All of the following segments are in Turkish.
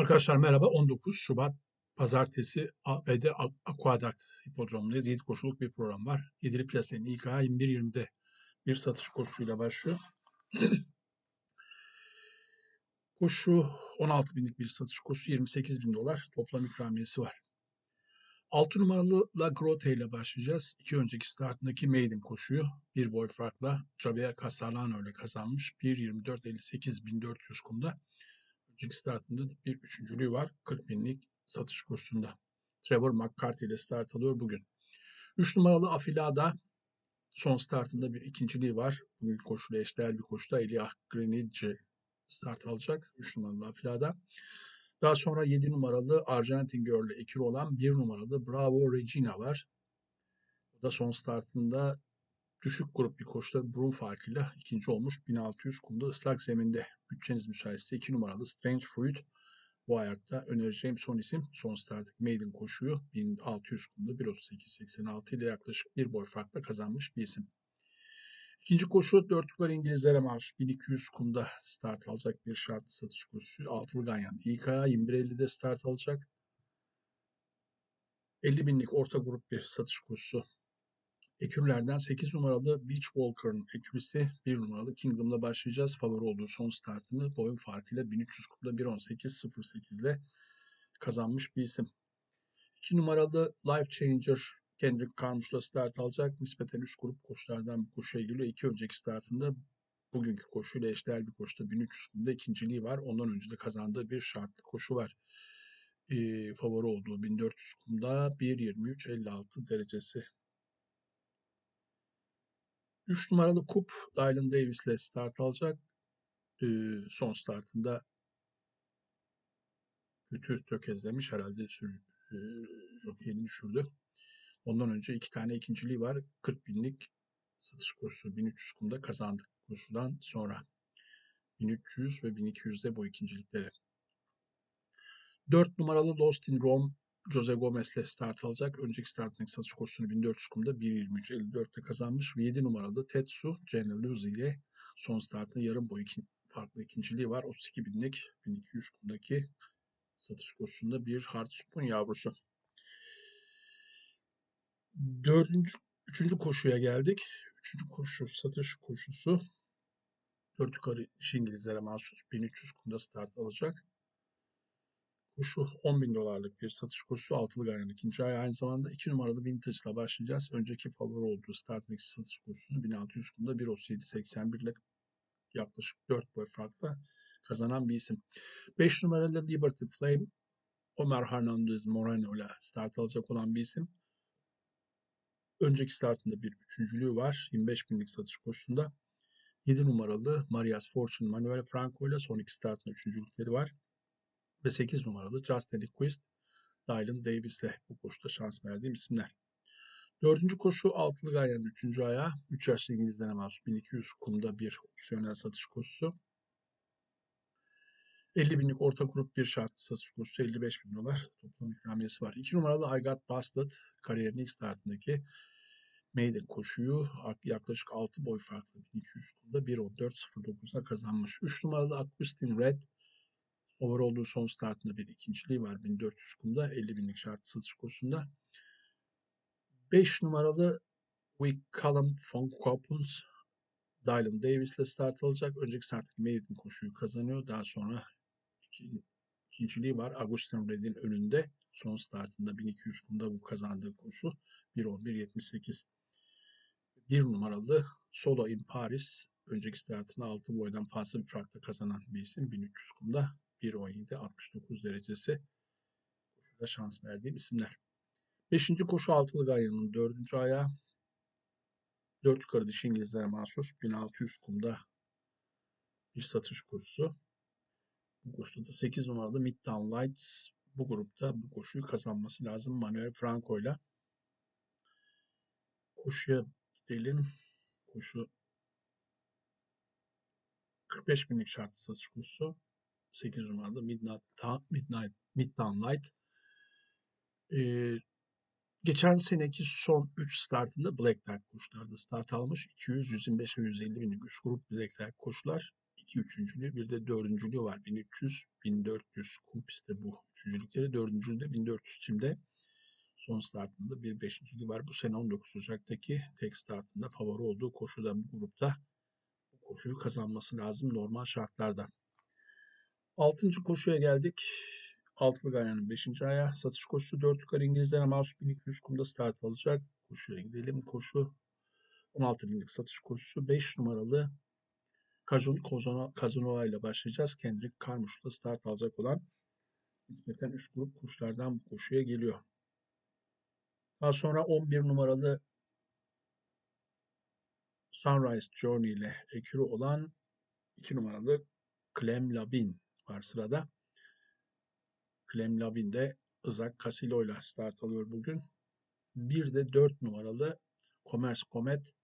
Arkadaşlar merhaba. 19 Şubat Pazartesi ABD Aqueduct Hipodromu'ndayız. 7 koşuluk bir program var. 7'li plasenin İK 21.20'de bir satış koşusuyla başlıyor. Koşu 16 binlik bir satış koşusu 28 bin dolar toplam ikramiyesi var. 6 numaralı La Grotte ile başlayacağız. İki önceki startındaki Maiden koşuyu bir boy farkla Javier Casalano ile kazanmış. 1.24.58 1400 kumda. Startında bir üçüncülüğü var. 40 binlik satış kursunda. Trevor McCarthy ile start alıyor bugün. 3 numaralı Afilada son startında bir ikinciliği var. Bugün koşuyla eşdeğer bir koşuda Eliah Greenidge start alacak. 3 numaralı Afilada. Daha sonra 7 numaralı Arjantin Girl'le ekili olan 1 numaralı Bravo Regina var. O da son startında düşük grup bir koşuda burun farkıyla ikinci olmuş. 1600 kumda ıslak zeminde. Bütçeniz müsaitse 2 numaralı Strange Fruit bu ayakta önereceğim son isim. Son start maiden koşuyu 1600 kumda 1.38.86 ile yaklaşık bir boy farkla kazanmış bir isim. İkinci koşu 4 yukarı İngilizlere mahsus 1200 kumda start alacak bir şartlı satış koşusu. Altılı Ganyan İK 21.50'de start alacak. 50 binlik orta grup bir satış koşusu. Ekürlerden 8 numaralı Beach Walker'ın ekürisi 1 numaralı Kingdom'la başlayacağız. Favori olduğu son startını boyun farkıyla 1300 kumda 1.18.08 ile kazanmış bir isim. 2 numaralı Life Changer Kendrick Carmouche'la start alacak. Nispeten üst grup koşulardan bir koşuya geliyor. İki önceki startında bugünkü koşuyla eşdeğer bir koşuda 1300 kumda ikinciliği var. Ondan önce de kazandığı bir şartlı koşu var. Ee, favori olduğu 1400 kumda 1.23.56 derecesi 3 numaralı Kup Dylan Davis ile start alacak. Ee, son startında kötü tökezlemiş herhalde sür, e, jokeyini düşürdü. Ondan önce iki tane ikinciliği var. 40 binlik satış koşusu 1300 kumda kazandık koşudan sonra. 1300 ve 1200'de bu ikincilikleri. 4 numaralı Lost in Rome Jose Gomez ile start alacak. Önceki startındaki satış koşusunu 1400 kumda 1.23.54'te kazanmış. Ve 7 numaralı Tetsu Jenna Luzi ile son startında yarım boy iki, farklı ikinciliği var. 32 binlik 1200 kumdaki satış koşusunda bir hard spoon yavrusu. Dördüncü, üçüncü koşuya geldik. Üçüncü koşu satış koşusu. Dört yukarı İngilizlere mahsus 1300 kumda start alacak. Koşu 10 bin dolarlık bir satış koşusu altılı ganyan ikinci ay. Aynı zamanda 2 numaralı Vintage ile başlayacağız. Önceki favori olduğu startındaki satış koşusunu 1600 kumda 1.37.81 ile yaklaşık 4 boy farkla kazanan bir isim. 5 numaralı Liberty Flame Ömer Hernandez Moreno ile start alacak olan bir isim. Önceki startında bir üçüncülüğü var. 25 binlik satış koşusunda. 7 numaralı Marias Fortune Manuel Franco ile son iki startında üçüncülükleri var ve 8 numaralı Justin Quist, Dylan Davis ile bu koşuda şans verdiğim isimler. Dördüncü koşu altılı gayanın üçüncü ayağı. 3 yaşlı İngilizlere mahsus 1200 kumda bir opsiyonel satış koşusu. 50 binlik orta grup bir şartlı satış koşusu 55 bin dolar toplam ikramiyesi var. 2 numaralı I Got Busted kariyerinin ilk startındaki maiden koşuyu yaklaşık 6 boy farklı 1200 kumda 1.14.09'da kazanmış. 3 numaralı Aquistin Red over olduğu son startında bir ikinciliği var 1400 kumda 50 binlik şart satış kursunda. 5 numaralı Wick Callum von Koppens Dylan Davis ile start alacak. Önceki starttaki maiden koşuyu kazanıyor. Daha sonra iki, ikinciliği var. Agustin Red'in önünde. Son startında 1200 kumda bu kazandığı koşu 1.11.78. Bir numaralı Solo in Paris önceki startını 6 boydan fazla bir farkla kazanan bir isim 1300 kumda 1.17 69 derecesi koşuda şans verdiğim isimler. Beşinci koşu altılı gayanın dördüncü ayağı. Dört yukarı dişi İngilizlere mahsus 1600 kumda bir satış koşusu. Bu koşuda da 8 numaralı Midtown Lights bu grupta bu koşuyu kazanması lazım Manuel Franco ile. Koşuya gidelim. Koşu 45 binlik şartlı satış koşusu. 8 numaralı Midnight, Midnight Midtown Light. Ee, geçen seneki son 3 startında Black Tag koşularda start almış. 200, 125 ve 150 binlik 3 grup Black Tag koşular. iki üçüncülüğü bir de dördüncülüğü var. 1300, 1400 kum bu üçüncülükleri. Dördüncülüğü 1400 çimde. Son startında bir beşinciliği var. Bu sene 19 Ocak'taki tek startında favori olduğu koşuda bu grupta koşuyu kazanması lazım normal şartlarda. Altıncı koşuya geldik. Altılı Ganyan'ın 5. aya satış koşusu 4 yukarı İngilizlere mahsus 1200 kumda start alacak. Koşuya gidelim. Koşu 16 binlik satış koşusu 5 numaralı Kajun Kazanova ile başlayacağız. Kendrick Karmuş'la start alacak olan nispeten üst grup kuşlardan bu koşuya geliyor. Daha sonra 11 numaralı Sunrise Journey ile ekürü olan 2 numaralı Clem Labin var sırada. Clem Labin de Izak Casilo ile start alıyor bugün. Bir de 4 numaralı Commerce Comet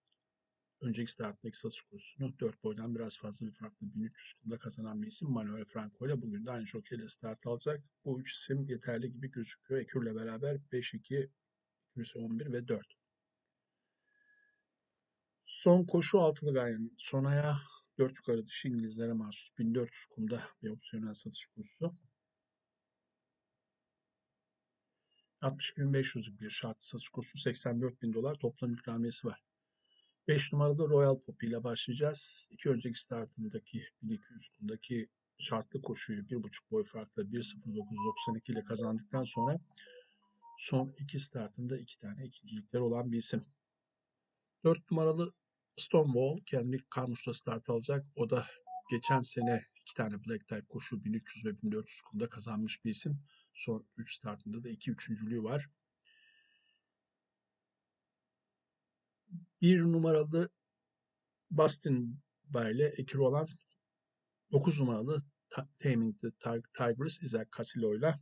önceki starttaki satış kursunu 4 boydan biraz fazla bir farklı 1300 kumda kazanan bir isim Manuel Franco ile bugün de aynı jokeyle start alacak. Bu üç isim yeterli gibi gözüküyor. Ekür'le beraber 5-2, 11 ve 4. Son koşu altılı gayenin sonaya 4 yukarı dışı İngilizlere mahsus 1400 kumda bir opsiyonel satış kursu. 62.500'lük bir şart satış kursu 84 bin dolar toplam ikramiyesi var. 5 numarada Royal Pop ile başlayacağız. İki önceki startındaki 1200 kundaki şartlı koşuyu 1.5 boy farkla 1.09.92 ile kazandıktan sonra son iki startında iki tane ikincilikler olan bir isim. 4 numaralı Stonewall kendi Karmuş'ta start alacak. O da geçen sene iki tane Black Type koşu 1300 ve 1400 kunda kazanmış bir isim. Son 3 startında da 2 üçüncülüğü var. Bir numaralı Boston Bay ekiri olan 9 numaralı Taming the Tigers Isaac Casillo ile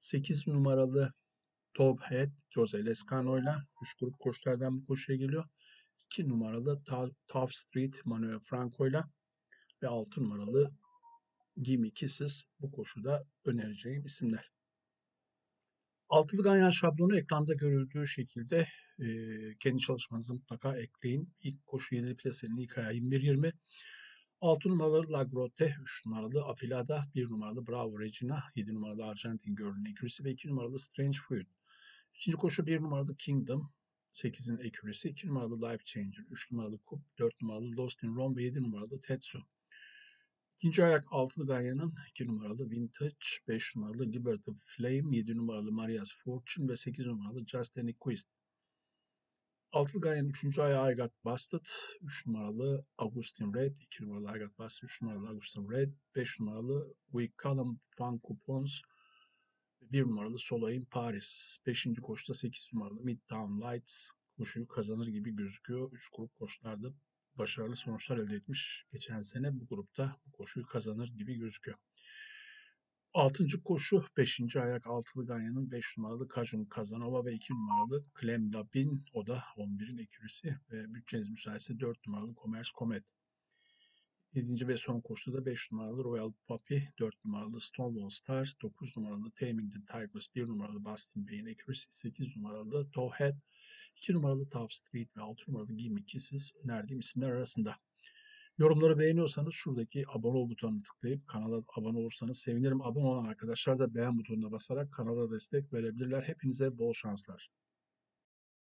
8 numaralı Top Head Jose Lescano ile üst grup koşulardan bu koşuya geliyor. 2 numaralı Top Street Manuel Franco ile ve 6 numaralı Gimme Kisses bu koşuda önereceğim isimler. Altılı ganyan şablonu ekranda görüldüğü şekilde e, kendi çalışmanızı mutlaka ekleyin. İlk koşu 7 plasenin ilk ayağı 21-20. 6 numaralı Lagrote, 3 numaralı Afilada, 1 numaralı Bravo Regina, 7 numaralı Argentin Girl'ün ekürisi ve 2 numaralı Strange Fruit. İkinci koşu 1 numaralı Kingdom, 8'in ekürisi, 2 numaralı Life Changer, 3 numaralı Cup, 4 numaralı Lost in Rome ve 7 numaralı Tetsu. İkinci ayak altılı Ganya'nın 2 numaralı Vintage, 5 numaralı Liberty Flame, 7 numaralı Maria's Fortune ve 8 numaralı Just Any Quest. Altılı Ganya'nın 3. ayağı I Got Busted, 3 numaralı Augustin Red, 2 numaralı I Got Busted, 3 numaralı Augustin Red, 5 numaralı We Call Them Fun Coupons, 1 numaralı Solay'ın Paris. 5. koşuda 8 numaralı Midtown Lights koşuyu kazanır gibi gözüküyor. 3 grup koşularda başarılı sonuçlar elde etmiş. Geçen sene bu grupta bu koşuyu kazanır gibi gözüküyor. Altıncı koşu 5. ayak altılı Ganya'nın 5 numaralı Kajun Kazanova ve 2 numaralı Clem Labin o da 11'in ekürisi ve bütçeniz müsaitse 4 numaralı Commerce Comet. 7. ve son koşuda da 5 numaralı Royal Poppy, 4 numaralı Stonewall Stars, 9 numaralı Taming the Tigers, 1 numaralı Boston Bay'in ekürisi, 8 numaralı Towhead, 2 numaralı Top Street ve 6 numaralı Gimme Kisses önerdiğim isimler arasında. Yorumları beğeniyorsanız şuradaki abone ol butonuna tıklayıp kanala abone olursanız sevinirim. Abone olan arkadaşlar da beğen butonuna basarak kanala destek verebilirler. Hepinize bol şanslar.